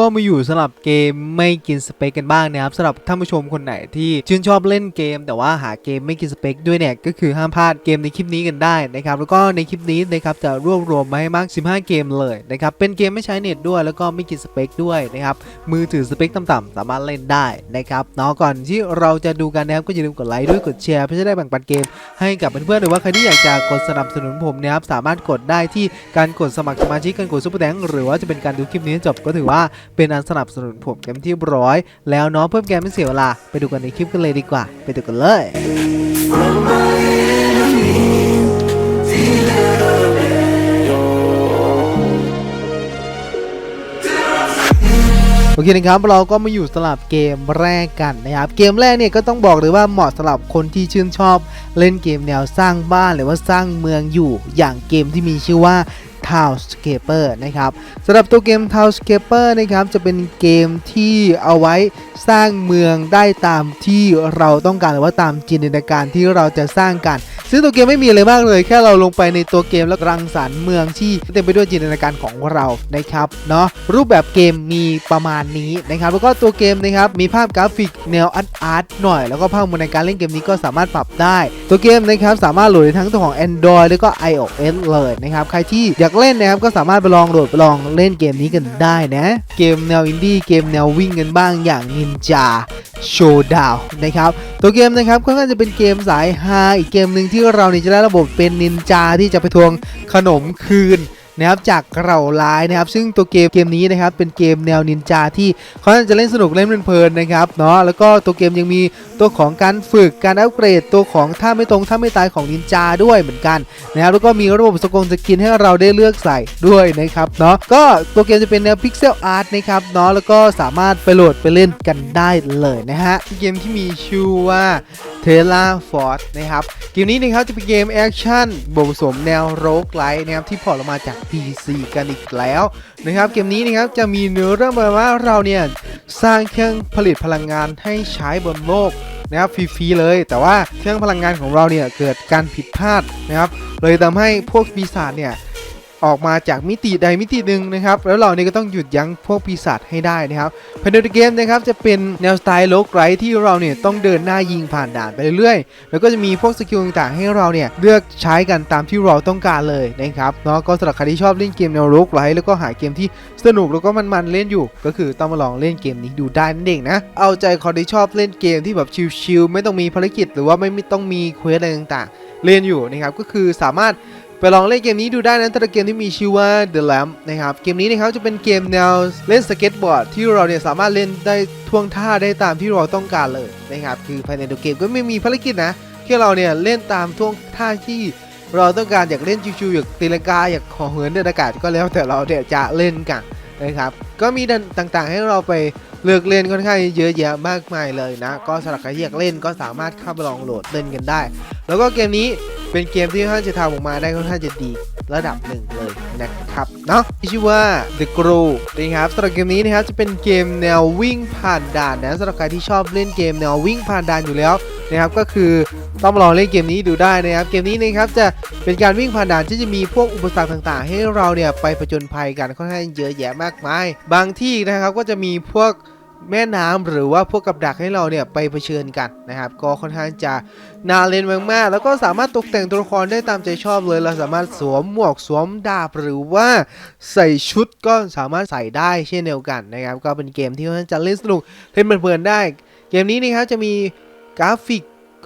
ก็มาอยู่สำหรับเกมไม่กินสเปคกันบ้างนะครับสำหรับท่านผู้ชมคนไหนที่ชื่นชอบเล่นเกม แต่ว่าหาเกมไม่กินสเปคด้วยเนี่ยก็คือห้ามพลาดเกมในคลิปนี้กันได้นะครับแล้วก็ในคลิปนี้นะครับจะรวบรวมมาให้มาก 15 เกมเลยนะครับเป็นเกมไม่ใช้เน็ตด้วย แล้วก็ไม่กินสเปคด้วยนะครับมือถือสเปคต่ำๆสามารถเล่นได้นะครับเนาะก่อนที่เราจะดูกันนะครับก็อย่าลืมกดไลค์ด้วยกดแชร์เพื่อจะได้แบ่งปันเกม ให้กับเพื่อนๆหรือว่าใครที่อยากจะกดสนับสนุนผมนะครับสามารถกดได้ที่การกดสมัครสมาชิกการกดซุปเปอร์แตงหรือว่าจะเป็นการดูคลิปนี้จบก็ถือว่าเป็นอันสนับสนุนผมเต็มที่ร้อย แล้วเนาะเพิ่มแกมไม่เสียเวลา ไปดูกันในคลิปกันเลยดีกว่า ไปดูกันเลยโอเคนะครับเราก็มาอยู่สลับเกมแรกกันนะครับเกมแรกเนี่ยก็ต้องบอกเลยว่าเหมาะสำหรับคนที่ชื่นชอบ เล่นเกมแนวสร้างบ้านหรือว่าสร้างเมืองอยู่อย่างเกมที่มีชื่อว่า Townscaper นะครับสำหรับตัวเกม Townscaper นะครับจะเป็นเกมที่เอาไว้สร้างเมืองได้ตามที่เราต้องการหรือว่าตามจินตนาการที่เราจะสร้างกัน ซึ่งตัวเกมไม่มีอะไรมากเลย แค่เราลงไปในตัวเกมแล้วรังสรรค์เมืองที่เต็มไปด้วยจินตนาการของเรานะครับเนาะรูปแบบเกมมีประมาณนี้นะครับแล้วก็ตัวเกมนะครับมีภาพกราฟิกแนวอาร์ตอาร์ตหน่อย แล้วก็ภาพมุมในการเล่นเกมนี้ก็สามารถปรับได้ ตัวเกมนะครับสามารถโหลดได้ทั้งตัวของ Android แล้วก็ iOS เลยนะครับใครที่อยากเล่นนะครับก็สามารถไปลองโหลดไปลองเล่นเกมนี้กันได้นะเกมแนวอินดี้เกมแนววิ่งกันบ้างอย่าง Ninja Showdown นะครับตัวเกมนะครับค่อนข้างจะเป็นเกมสายฮาอีกเกมหนึ่งที่เราเนี่ยจะได้ระบบเป็นนินจาที่จะไปทวงขนมคืน นะครับจากเราร้ายนะครับ ซึ่งตัวเกมเกมนี้นะครับเป็นเกมแนวนินจาที่เขาจะเล่นสนุกเล่นเพลินนะครับเนาะแล้วก็ตัวเกมยังมีตัวของการฝึกการอัปเกรดตัวของท่าไม่ตรงท่าไม่ตายของนินจาด้วยเหมือนกันนะครับแล้วก็มีระบบสกงสกินให้เราได้เลือกใส่ด้วยนะครับเนาะก็ตัวเกมจะเป็นแนวพิกเซลอาร์ตนะครับเนาะแล้วก็สามารถไปโหลดไปเล่นกันได้เลยนะฮะเกมที่มีชื่อว่าเทล่าฟอร์ดนะครับเกมนี้นะครับจะเป็นเกมแอคชั่นบวกผสมแนวโรกไลท์นะครับที่พอร์ตออกมาจาก PC กันอีกแล้วนะครับเกมนี้นะครับจะมีเนื้อเรื่องประมาณว่าเราเนี่ยสร้างเครื่องผลิตพลังงานให้ใช้บนโลกนะครับฟรีๆเลย แต่ว่าเครื่องพลังงานของเราเนี่ยเกิดการผิดพลาดนะครับเลยทำให้พวกปีศาจเนี่ย ออกมาจากมิติใดมิติหนึ่งนะครับแล้วเราเนี่ยก็ต้องหยุดยั้งพวกปีศาจให้ได้นะครับภายในเกมนะครับจะเป็นแนวสไตล์โลกไรที่เราเนี่ยต้องเดินหน้ายิงผ่านด่านไปเรื่อยๆ แล้วก็จะมีพวกสกิลต่างๆ ให้เราเนี่ยเลือกใช้กันตามที่เราต้องการเลยนะครับเนาะก็สำหรับใครที่ชอบเล่นเกมแนวโลกไรแล้วก็หาเกมที่สนุกแล้วก็มันๆเล่นอยู่ ก็คือต้องมาลองเล่นเกมนี้ดูได้นั่นเองนะเอาใจคนที่ชอบเล่นเกมที่แบบชิลๆไม่ต้องมีภารกิจ หรือว่าไม่ต้องมีเควสอะไรต่างๆ เล่นอยู่นะครับก็คือสามารถ ไปลองเล่นเกมนี้ดูได้นะแต่ละเกมที่มีชื่อว่า The Lamp นะครับ เกมนี้นะครับจะเป็นเกมแนวเล่นสเก็ตบอร์ดที่เราเนี่ยสามารถเล่นได้ท่วงท่าได้ตามที่เราต้องการเลยนะครับ คือภายในตัวเกมก็ไม่มีภารกิจนะแค่เราเนี่ยเล่นตามท่วงท่าที่เราต้องการอยากเล่นชิวๆอยากตีลังกาอยากขอเหินเดินอากาศก็แล้วแต่เราเนี่ยจะเล่นกันนะครับ ก็มีดันต่างๆ ให้เราไป เลือกเล่นค่อนข้างเยอะแยะมากมายเลยนะ ก็สำหรับใครที่อยากเล่นก็สามารถเข้าไปลองโหลดเล่นกันได้ แล้วก็เกมนี้เป็นเกมที่ค่อนข้างจะทำออกมาได้ค่อนข้างจะดีระดับหนึ่งเลยนะครับเนาะที่ชื่อว่า The Grow นะครับสำหรับเกมนี้นะครับจะเป็นเกมแนววิ่งผ่านด่านนะสำหรับใครที่ชอบเล่นเกมแนววิ่งผ่านด่านอยู่แล้วนะครับก็คือต้องลองเล่นเกมนี้ดูได้นะครับเกมนี้นะครับจะเป็นการวิ่งผ่านด่านที่จะมีพวกอุปสรรคต่างๆ ให้เราเนี่ยไปผจญภัยกันค่อนข้างเยอะแยะมากมาย บางที่นะครับก็จะมีพวก แม่น้ำหรือว่าพวกกับดักให้เราเนี่ยไปเผชิญกันนะครับ ก็ค่อนข้างจะน่าเล่นมากๆแล้วก็สามารถตกแต่งตัวละครได้ตามใจชอบเลย เราสามารถสวมหมวกสวมดาบหรือว่าใส่ชุดก็สามารถใส่ได้เช่นเดียวกันนะครับ ก็เป็นเกมที่ค่อนข้างจะเล่นสนุกเล่นเพลินๆได้ เกมนี้นะครับจะมีกราฟิก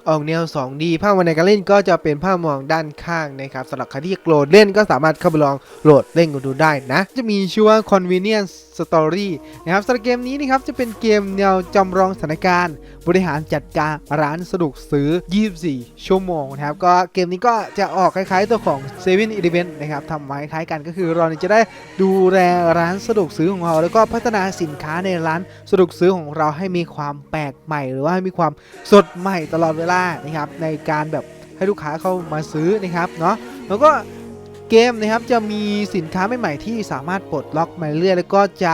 ออกแนว 2D ภาพวันในการเล่นก็จะเป็นภาพมองด้านข้างนะครับสำหรับใครที่อยากโหลดเล่นก็สามารถเข้าไปลองโหลดเล่นกันดูได้นะ จะมีชื่อว่า convenience story นะครับสำหรับเกมนี้นะครับจะเป็นเกมแนวจำลองสถานการณ์ บริหารจัดการร้านสะดวกซื้อ 24 ชั่วโมงนะครับก็เกมนี้ก็จะออกคล้ายๆตัวของ7 Eleven นะครับทำไว้คล้ายกันก็คือเราจะได้ดูแลร้านสะดวกซื้อของเรา แล้วก็พัฒนาสินค้าในร้านสะดวกซื้อของเราให้มีความแปลกใหม่ หรือว่าให้มีความสดใหม่ตลอดเวลานะครับในการแบบให้ลูกค้าเข้ามาซื้อนะครับเนาะแล้วก็เกมนะครับจะมีสินค้าใหม่ๆที่สามารถปลดล็อกมาเรื่อยแล้วก็จะ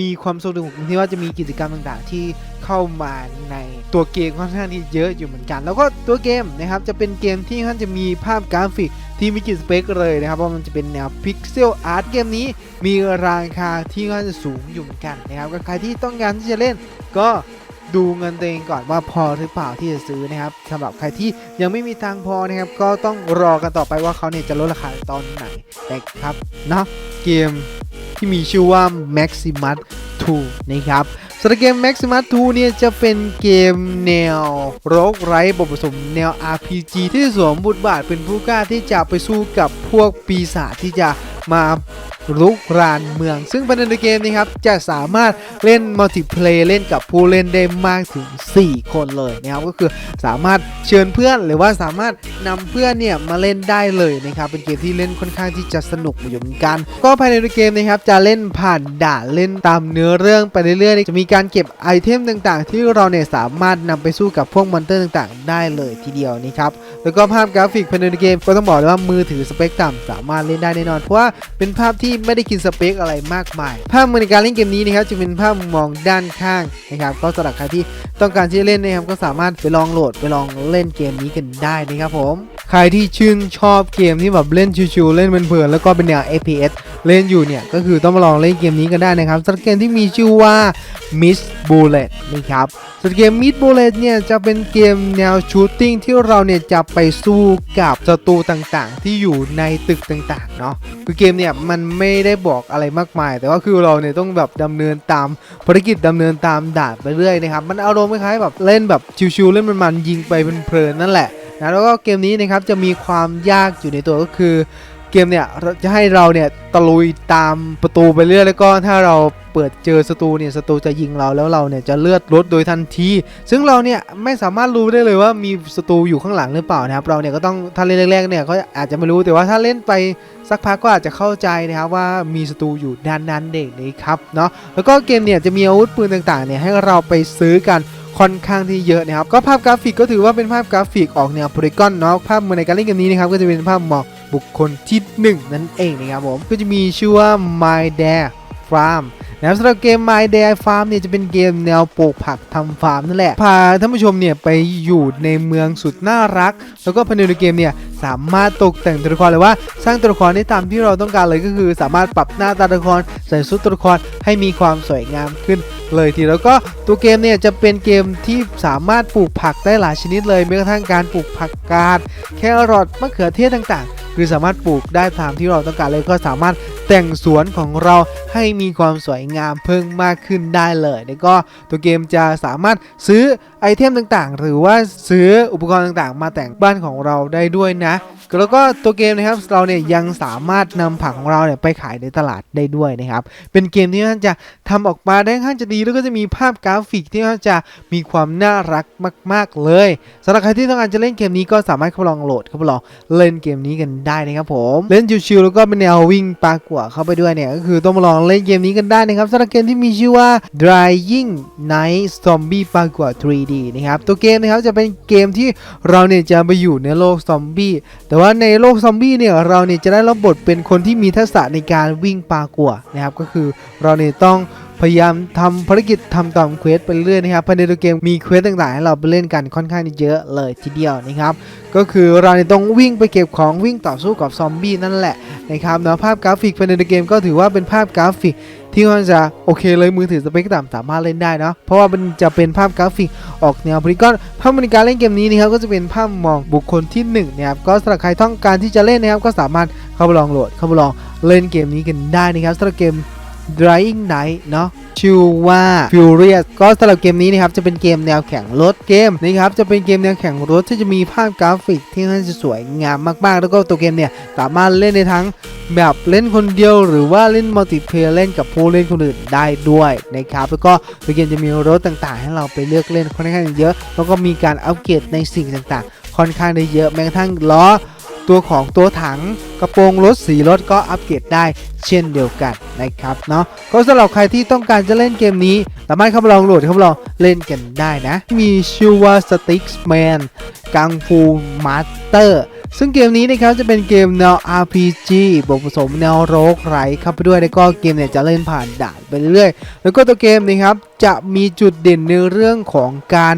มีความสนุกที่ว่าจะมีกิจกรรมต่างๆ ที่เข้ามาในตัวเกมค่อนข้างที่เยอะอยู่เหมือนกัน แล้วก็ตัวเกมนะครับจะเป็นเกมที่ค่อนจะมีภาพกราฟิกที่มีกี่สเปคเลยนะครับว่ามันจะเป็นแนวพิกเซลอาร์ตเกมนี้ มีราคาที่ค่อนข้างจะสูงอยู่เหมือนกันนะครับก็ใครที่ต้องการที่จะเล่นก็ ดูเงินตัวเองก่อนว่าพอหรือเปล่าที่จะซื้อนะครับสำหรับใครที่ยังไม่มีตังพอนะครับ ก็ต้องรอกันต่อไปว่าเขาเนี่ยจะลดราคาตอนไหนนะครับเนาะเกมที่มีชื่อว่า Maximus 2 นะครับสำหรับเกม Maximus 2 เนี่ยจะเป็นเกมแนวโรกไร้บทผสมแนว RPG ที่สวมบทบาทเป็นผู้กล้าที่จะไปสู้กับพวกปีศาจที่จะ มาลุกรานเมือง ซึ่งภายในเกมนี้ครับ จะสามารถเล่นมัลติเพลย์เล่นกับผู้เล่นได้มากถึง 4 คนเลยนะครับก็คือสามารถเชิญเพื่อนหรือว่าสามารถนำเพื่อนเนี่ยมาเล่นได้เลยนะครับเป็นเกมที่เล่นค่อนข้างที่จะสนุกอยู่เหมือนกัน ก็ภายในเกมนะครับจะเล่นผ่านด่านเล่นตามเนื้อเรื่องไปเรื่อยๆจะมีการเก็บไอเทมต่างๆ ที่เราเนี่ยสามารถนำไปสู้กับพวกมอนเตอร์ต่างๆ ได้เลยทีเดียวนี่ครับแล้วก็ภาพกราฟิกภายในเกมก็ต้องบอกเลยว่ามือถือสเปคต่ำสามารถเล่นได้แน่นอนเพราะว่าเป็นภาพที่ไม่ได้กินสเปคอะไรมากมาย ภาพมือในการเล่นเกมนี้นะครับจะเป็นภาพมองด้านข้างนะครับก็สำหรับใครที่ต้องการที่จะเล่นนะครับก็สามารถไปลองโหลดไปลองเล่นเกมนี้กันได้นะครับผมใครที่ชื่นชอบเกมที่แบบเล่นชิวๆเล่นเพลินๆแล้วก็เป็นแนว FPS เล่นอยู่เนี่ยก็คือต้องมาลองเล่นเกมนี้กันได้นะครับสำหรับเกมที่มีชื่อว่า Miss Bullet นะครับส่วนเกม Mid Bullet เนี่ยจะเป็นเกมแนวชูตติ้งที่เราเนี่ยจะไปสู้กับศัตรูต่างๆ ที่อยู่ในตึกต่างๆเนาะคือเกมเนี่ยมันไม่ได้บอกอะไรมากมาย แต่ว่าคือเราเนี่ยต้องแบบดำเนินตามภารกิจดำเนินตามด่านไปเรื่อยนะครับมันอารมณ์คล้ายๆแบบเล่นแบบชิวๆเล่นมันๆยิงไปเพลินๆนั่นแหละนะแล้วก็เกมนี้นะครับจะมีความยากอยู่ในตัวก็คือ เกมเนี่ยจะให้เราเนี่ยตะลุยตามประตูไปเรื่อยแล้วก็ถ้าเราเปิดเจอศัตรูเนี่ยศัตรูจะยิงเราแล้วเราเนี่ยจะเลือดลดโดยทันที ซึ่งเราเนี่ยไม่สามารถรู้ได้เลยว่ามีศัตรูอยู่ข้างหลังหรือเปล่านะครับเราเนี่ยก็ต้องถ้าเล่นแรกๆเนี่ยก็อาจจะไม่รู้แต่ว่าถ้าเล่นไปสักพักก็อาจจะเข้าใจนะครับว่ามีศัตรูอยู่ด้านนั้นเด็กนะครับเนาะแล้วก็เกมเนี่ยจะมีอาวุธปืนต่างๆเนี่ยให้เราไปซื้อกันค่อนข้างที่เยอะนะครับก็ภาพกราฟิกก็ถือว่าเป็นภาพกราฟิกออกแนวโพลีกอนเนาะภาพเมือในการเล่นเกมนี้นะครับก็จะเป็นภาพหมอก บุคคลที่ 1 นั่นเองนะครับผมก็จะมีชื่อว่า My d a r Farm นะครับสำหรับเกม My d a r Farm เนี่ยจะเป็นเกมแนวปลูกผักทำฟาร์มนั่นแหละพาท่านผู้ชมเนี่ยไปอยู่ในเมืองสุดน่ารัก แล้วก็ภายในเกมเนี่ย สามารถตกแต่งตัวละครเลยว่า สร้างตัวละครได้ตามที่เราต้องการเลยก็คือ สามารถปรับหน้าตาตัวละครใส่ชุดตัวละครให้มีความสวยงามขึ้นเลยทีแล้วก็ตัวเกมเนี่ยจะเป็นเกมที่สามารถปลูกผักได้หลายชนิดเลยแม้กระทั่งการปลูกผักกาดแครอทมะเขือเทศต่างๆ คือสามารถปลูกได้ตามที่เราต้องการเลยก็สามารถแต่งสวนของเราให้มีความสวยงามเพิ่มมากขึ้นได้เลยแล้วก็ตัวเกมจะสามารถซื้อ ไอเทมต่างๆ หรือว่าซื้ออุปกรณ์ต่างๆ มาแต่งบ้านของเราได้ด้วยนะ แล้วก็ตัวเกมนะครับเราเนี่ยยังสามารถนำผักของเราเนี่ยไปขายในตลาดได้ด้วยนะครับ เป็นเกมที่มันจะทำออกมาได้ค่อนข้างจะดีแล้วก็จะมีภาพกราฟิกที่มันจะมีความน่ารักมาก ๆ เลยสำหรับใครที่ต้องการจะเล่นเกมนี้ก็สามารถเข้าลองโหลดเข้าไปลองเล่นเกมนี้กันได้นะครับผมเล่นชิวๆแล้วก็เป็นแนววิ่งปลากัวเข้าไปด้วยเนี่ยก็คือต้องมาลองเล่นเกมนี้กันได้นะครับสำหรับเกมที่มีชื่อว่า Drying Night Zombie ปลากัว 3D นะครับตัวเกมนะครับจะเป็นเกมที่เราเนี่ยจะไปอยู่ในโลกซอมบี้แต่ว่าว่าในโลกซอมบี้เนี่ยเราเนี่ยจะได้รับบทเป็นคนที่มีทักษะในการวิ่งปากัวนะครับก็คือเราเนี่ยต้องพยายามทำภารกิจทำตามเควสไปเรื่อยนะครับภายในตัวเกมมีเควสต่างๆให้เราไปเล่นกันค่อนข้างเยอะเลยทีเดียวนะครับก็คือเราเนี่ยต้องวิ่งไปเก็บของวิ่งต่อสู้กับซอมบี้นั่นแหละนะครับเนาะภาพกราฟิกภายในตัวเกมก็ถือว่าเป็นภาพกราฟิก ที่ค่อนจะโอเคเลยมือถือสเปคต่ำสามารถเล่นได้นะ เพราะว่ามันจะเป็นภาพกราฟิกออกแนวพลิกอนภาพบริการเล่นเกมนี้นะครับก็จะเป็นภาพมองบุคคลที่1นะครับก็สำหรับใครต้องการที่จะเล่นนะครับก็สามารถเข้าไปลองโหลดเข้าไปลองเล่นเกมนี้กันได้นะครับสำหรับเกม Drying Night เนาะชื่อว่า Furious ก็สำหรับเกมนี้นะครับจะเป็นเกมแนวแข่งรถเกมนะครับจะเป็นเกมแนวแข่งรถที่จะมีภาพกราฟิกที่ค่อนข้างจะสวยงามมากๆ แล้วก็ตัวเกมเนี่ยสามารถเล่นได้ทั้งแบบเล่นคนเดียวหรือว่าเล่นมัลติเพลย์เล่นกับผู้เล่นคนอื่นได้ด้วยนะครับแล้วก็ตัวเกมจะมีรถต่างๆ ให้เราไปเลือกเล่นค่อนข้างเยอะ แล้วก็มีการอัปเกรดในสิ่งต่างๆ ค่อนข้างได้เยอะแม้กระทั่งล้อ ตัวของตัวถังกระโปรงรถสีรถก็อัปเกรดได้เช่นเดียวกันนะครับเนาะก็สำหรับใครที่ต้องการจะเล่นเกมนี้ สามารถเข้าไปลองโหลดเข้าไปลองเล่นกันได้นะ มีชื่อว่า Sticksman กังฟูมาสเตอร์ซึ่งเกมนี้นะครับจะเป็นเกมแนว RPG บวกผสมแนวโรกไรเข้าไปด้วย แล้วก็เกมเนี่ยจะเล่นผ่านด่านไปเรื่อย แล้วก็ตัวเกมนะครับจะมีจุดเด่นในเรื่องของการ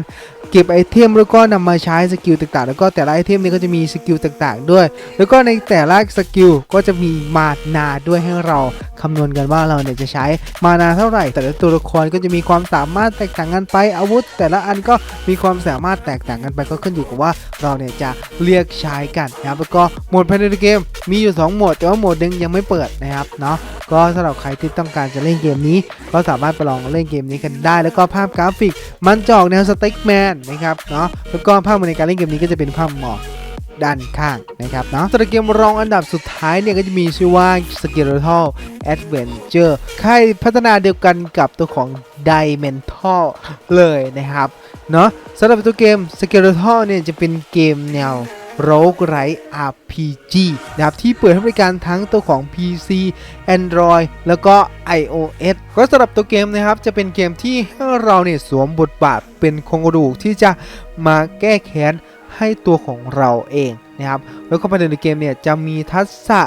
เก็บไอเทมแล้วก็นำมาใช้สกิลต่างๆ แล้วก็แต่ละไอเทมนี่ยก็จะมีสกิลต่างๆ ด้วย แล้วก็ในแต่ละสกิลก็จะมีมานาด้วยให้เราคำนวณกันว่าเราเนี่ยจะใช้มานาเท่าไหร่ แต่ละตัวละครก็จะมีความสามารถแตกต่างกันไปอาวุธ แต่ละอันก็มีความสามารถแตกต่างกันไปก็ขึ้นอยู่กับว่าเราเนี่ยจะเรียกใช้กันนะครับแล้วก็โหมดภายในเกมมีอยู่ 2 โหมด แต่ว่าโหมดนึงยังไม่เปิดนะครับเนาะก็สำหรับใครที่ต้องการจะเล่นเกมนี้ ก็สามารถไปลองเล่นเกมนี้กันได้ แล้วก็ภาพกราฟิก มันจะออกแนวสเต็กแมนนะครับเนาะแล้วก็ภาพในการเล่นเกมนี้ก็จะเป็นภาพหมอกด้านข้างนะครับเนาะสำหรับเกมรองอันดับสุดท้ายเนี่ยก็จะมีชื่อว่า s k e l e t a l Adventure ค่ายพัฒนาเดียวกันกับตัวของ Dimental เลยนะครับเนาะสำหรับตัวเกม s k e l e t a l เนี่ยจะเป็นเกมแนว โรกไร RPG นะครับที่เปิดให้บริการทั้งตัวของ PC Android แล้วก็ iOS ก็สำหรับตัวเกมนะครับจะเป็นเกมที่ให้เราเนี่ยสวมบทบาทเป็นโครงกระดูกที่จะมาแก้แค้นให้ตัวของเราเองนะครับแล้วก็ภายในเกมเนี่ยจะมีทักษะ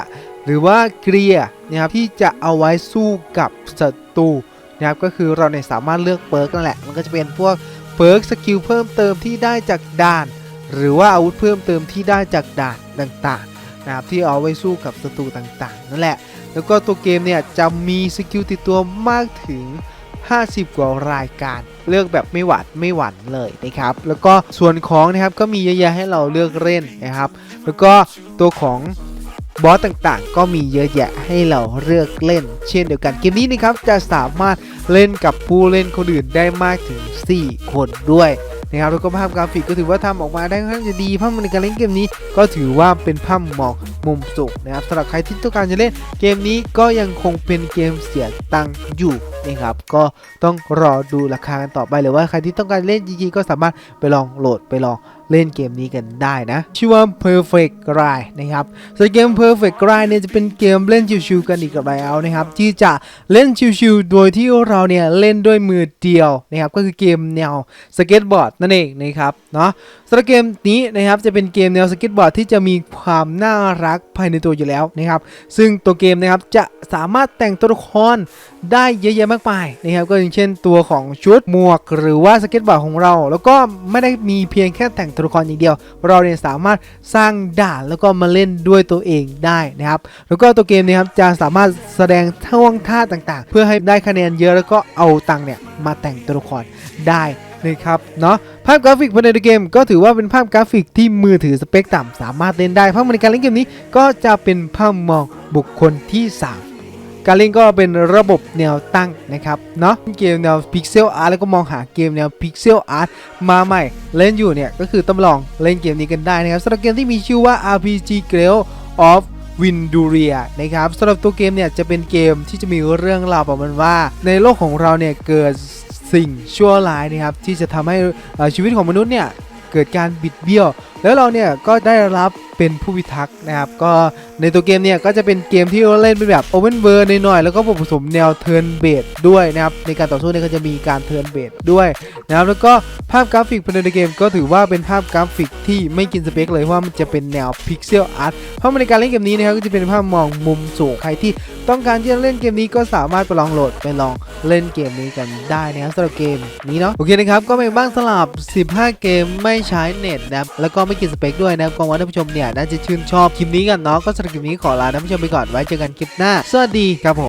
หรือว่าเกรียนะครับที่จะเอาไว้สู้กับศัตรูนะครับก็คือเราเนี่ยสามารถเลือกเปิร์กนั่นแหละ มันก็จะเป็นพวกเปิร์กสกิลเพิ่มเติมที่ได้จากด่าน หรือว่าอาวุธเพิ่มเติมที่ได้จากด่านต่างๆนะครับที่เอาไว้สู้กับศัตรูต่างๆ นั่นแหละ แล้วก็ตัวเกมเนี่ยจะมีสกิลติดตัวมากถึง 50 กว่ารายการเลือกแบบไม่หวัดไม่หวั่นเลยนะครับ แล้วก็ส่วนของนะครับก็มีเยอะแยะให้เราเลือกเล่นนะครับ แล้วก็ตัวของบอสต่างๆ ก็มีเยอะแยะให้เราเลือกเล่น เช่นเดียวกันเกมนี้นะครับจะสามารถเล่นกับผู้เล่นคนอื่นได้มากถึง 4 คนด้วย นะครับแล้วก็ภาพกราฟิกก็ถือว่าทำออกมาได้ค่อนข้างจะดีภาพในการเล่นเกมนี้ ก็ถือว่าเป็นภาพหมอกมุมสูงนะครับสำหรับใครที่ต้องการจะเล่นเกมนี้ก็ยังคงเป็นเกมเสียตังค์อยู่นะครับก็ต้องรอดูราคากันต่อไปหรือว่าใครที่ต้องการเล่นจริงๆก็สามารถไปลองโหลดไปลอง เล่นเกมนี้กันได้นะชื่อว่า Perfect Ride นะครับส่วนเกม Perfect Ride เนี่ยจะเป็นเกมเล่นชิวๆกันอีกแล้วนะครับที่จะเล่นชิวๆโดยที่เราเนี่ยเล่นด้วยมือเดียวนะครับก็คือเกมแนวสเก็ตบอร์ดนั่นเองนะครับเนาะสำหรับเกมนี้นะครับจะเป็นเกมแนวสเก็ตบอร์ดที่จะมีความน่ารักภายในตัวอยู่แล้วนะครับซึ่งตัวเกมนะครับจะสามารถแต่งตัวละครได้เยอะแยะมากมายนะครับก็อย่างเช่นตัวของชุดหมวก หรือว่าสเก็ตบอร์ดของเรา แล้วก็ไม่ได้มีเพียงแค่แต่งตัวละครอย่างเดียว เราเนี่ยสามารถสร้างด่านแล้วก็มาเล่นด้วยตัวเองได้นะครับแล้วก็ตัวเกมเนะครับจะสามารถแสดงท่วงท่าต่างๆ เพื่อให้ได้คะแนนเยอะแล้วก็เอาตังค์เนี่ยมาแต่งตัวละครได้นะครับเนาะภาพกราฟิกภายในเกมก็ถือว่าเป็นภาพกราฟิกที่มือถือสเปคต่ำสามารถเล่นได้ภาพในการเล่นเกมนี้ก็จะเป็นภาพมองบุคคลที่สาม การเล่นก็เป็นระบบแนวตั้งนะครับเนาะเกมแนวพิกเซลอาร์ตแล้วก็มองหาเกมแนวพิกเซลอาร์ตมาใหม่เล่นอยู่เนี่ยก็คือต้องลองเล่นเกมนี้กันได้นะครับสำหรับเกมที่มีชื่อว่า RPG g r a i l of Winduria นะครับสำหรับตัวเกมเนี่ยจะเป็นเกมที่จะมีเรื่องราวประมาณว่า ในโลกของเราเนี่ยเกิดสิ่งชั่วร้ายนะครับที่จะทำให้ชีวิตของมนุษย์เนี่ยเกิดการบิดเบี้ยว แล้วเราเนี่ยก็ได้รับ เป็นผู้พิทักษ์นะครับก็ในตัวเกมเนี่ยก็จะเป็นเกมที่เราเล่นเป็นแบบ Open World หน่อยๆแล้วก็ผสมแนว Turn Based ด้วยนะครับในการต่อสู้เนี่ยก็จะมีการ Turn Based ด้วยนะครับแล้วก็ภาพกราฟิกภายในเกมก็ถือว่าเป็นภาพกราฟิกที่ไม่กินสเปคเลยเพราะว่ามันจะเป็นแนว Pixel Art เพราะในการเล่นเกมนี้นะครับก็จะเป็นภาพมองมุมสูงใครที่ต้องการที่จะเล่นเกมนี้ก็สามารถไปลองโหลดไปลองเล่นเกมนี้กันได้นะครับสำหรับเกมนี้เนาะโอเคนะครับก็เป็นบ้างสลับ 15 เกมไม่ใช้เน็ตนะครับแล้วก็ไม่กินสเปคด้วยนะครับกองว่าท่านผู้ชมเนี่ยน่าจะชื่นชอบคลิปนี้กันเนาะก็สำหรับคลิปนี้ขอลาท่านผู้ชมไปก่อนไว้เจอกันคลิปหน้าสวัสดีครับผม